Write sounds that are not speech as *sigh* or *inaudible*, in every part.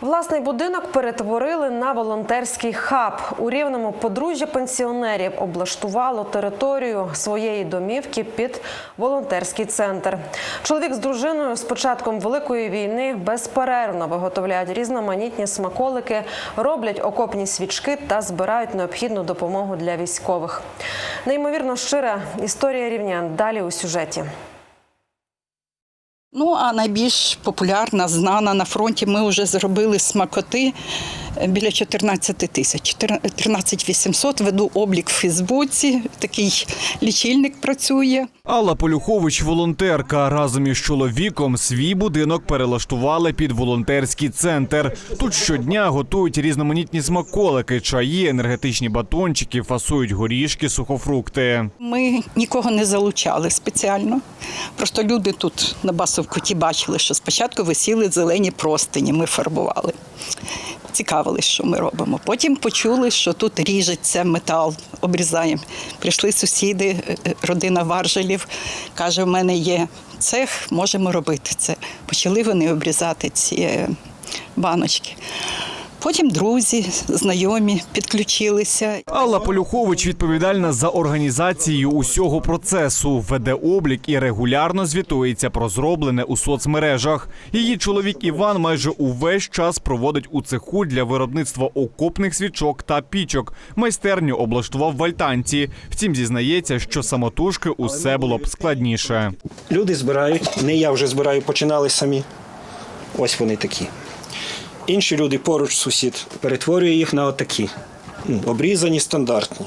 Власний будинок перетворили на волонтерський хаб. У рівному подружжя пенсіонерів облаштувало територію своєї домівки під волонтерський центр. Чоловік з дружиною з початком великої війни безперервно виготовляють різноманітні смаколики, роблять окопні свічки та збирають необхідну допомогу для військових. Неймовірно щира історія рівнян. Далі у сюжеті. Ну, а найбільш популярна, знана на фронті, ми вже зробили смакоти біля 14 тисяч. 13 800 веду облік в Фейсбуці, такий лічильник працює. Алла Полюхович, волонтерка, разом із чоловіком свій будинок перелаштували під волонтерський центр. Тут щодня готують різноманітні смаколики, чаї, енергетичні батончики, фасують горішки, сухофрукти. Ми нікого не залучали спеціально. Просто люди тут на Басовкуті бачили, що спочатку висіли зелені простині, ми фарбували. Цікавились, що ми робимо. Потім почули, що тут ріжеться метал, обрізаємо. Прийшли сусіди, е, е, родина Варжелів, каже, в мене є цех, можемо робити це. Почали вони обрізати ці е, баночки. Потім друзі, знайомі підключилися. Алла Полюхович відповідальна за організацію усього процесу, веде облік і регулярно звітується про зроблене у соцмережах. Її чоловік Іван майже увесь час проводить у цеху для виробництва окопних свічок та пічок. Майстерню облаштував в Альтанці. Втім, зізнається, що самотужки усе було б складніше. Люди збирають, не я вже збираю, починали самі. Ось вони такі. Інші люди поруч сусід перетворює їх на отакі. Ну, Обрізані, стандартні.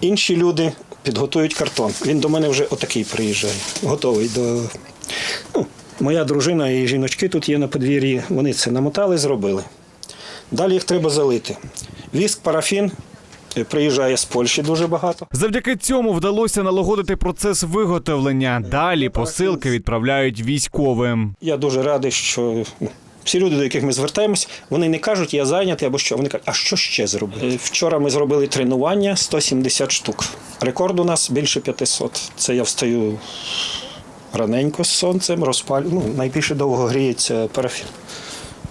Інші люди підготують картон. Він до мене вже отакий приїжджає, готовий до. Ну, моя дружина і жіночки тут є на подвір'ї. Вони це намотали, зробили. Далі їх треба залити. Віск, парафін приїжджає з Польщі дуже багато. Завдяки цьому вдалося налагодити процес виготовлення. Далі посилки відправляють військовим. Я дуже радий, що всі люди, до яких ми звертаємось, вони не кажуть, я зайнятий або що. Вони кажуть, а що ще зробити? Е, Вчора ми зробили тренування 170 штук. Рекорд у нас більше 500. Це я встаю раненько з сонцем, розпалю. Ну, найбільше довго гріється парафін.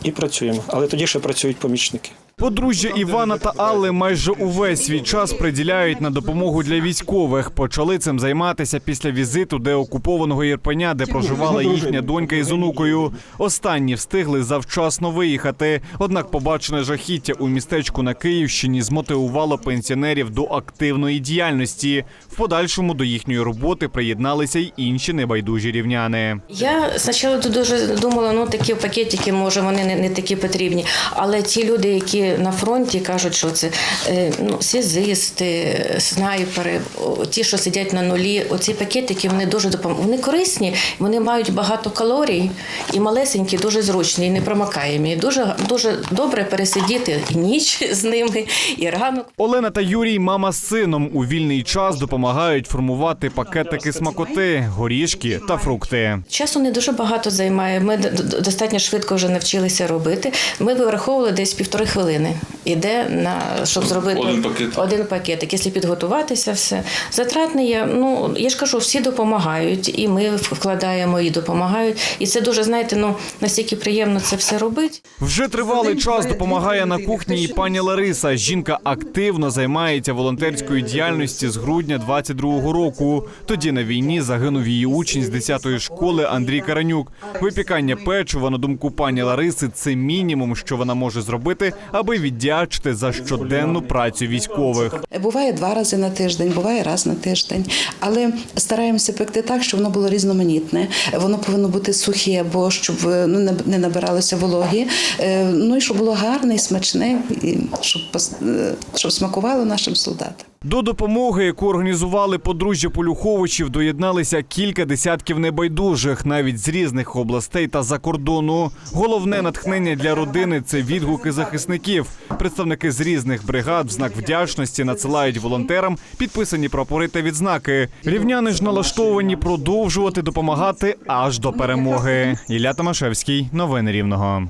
І працюємо. Але тоді ще працюють помічники. Подружжя Івана та Алли майже увесь свій час приділяють на допомогу для військових. Почали цим займатися після візиту деокупованого Ірпеня, де проживала їхня донька із онукою. Останні встигли завчасно виїхати. Однак побачене жахіття у містечку на Київщині змотивувало пенсіонерів до активної діяльності. В подальшому до їхньої роботи приєдналися й інші небайдужі рівняни. Я спочатку дуже думала, ну такі пакетики, може, вони не, не такі потрібні. Але ті люди, які на фронті кажуть, що це е, ну, связисти, снайпери, ті, що сидять на нулі, оці пакетики вони дуже допомагають. Вони корисні, вони мають багато калорій і малесенькі, дуже зручні, і непромокаємі. І Дуже, дуже добре пересидіти і ніч *laughs* з ними, і ранок. Олена та Юрій, мама з сином, у вільний час допомагають формувати пакетики смакоти, горішки та фрукти. Часу не дуже багато займає. Ми достатньо швидко вже навчилися робити. Ми вираховували десь півтори хвилини людини. Іде на щоб зробити Один пакет. один пакетик. Якщо підготуватися, все затратне є. Ну я ж кажу, всі допомагають, і ми вкладаємо і допомагають. І це дуже знаєте, ну настільки приємно це все робити. Вже тривалий час допомагає на кухні і пані Лариса. Жінка активно займається волонтерською діяльністю з грудня 22-го року. Тоді на війні загинув її учень з 10-ї школи Андрій Каранюк. Випікання печива, на думку пані Лариси, це мінімум, що вона може зробити, аби віддячити за щоденну працю військових. Буває два рази на тиждень, буває раз на тиждень, але стараємося пекти так, щоб воно було різноманітне. Воно повинно бути сухе, бо щоб е, ну, не- набиралося вологі. Е, Ну і щоб було гарне і смачне, і щоб, е, щоб смакувало нашим солдатам. До допомоги, яку організували подружжя Полюховичів, доєдналися кілька десятків небайдужих, навіть з різних областей та за кордону. Головне натхнення для родини це відгуки захисників. Представники з різних бригад в знак вдячності надсилають волонтерам підписані прапори та відзнаки. Рівняни ж налаштовані продовжувати допомагати аж до перемоги. Ілля Томашевський, новини Рівного.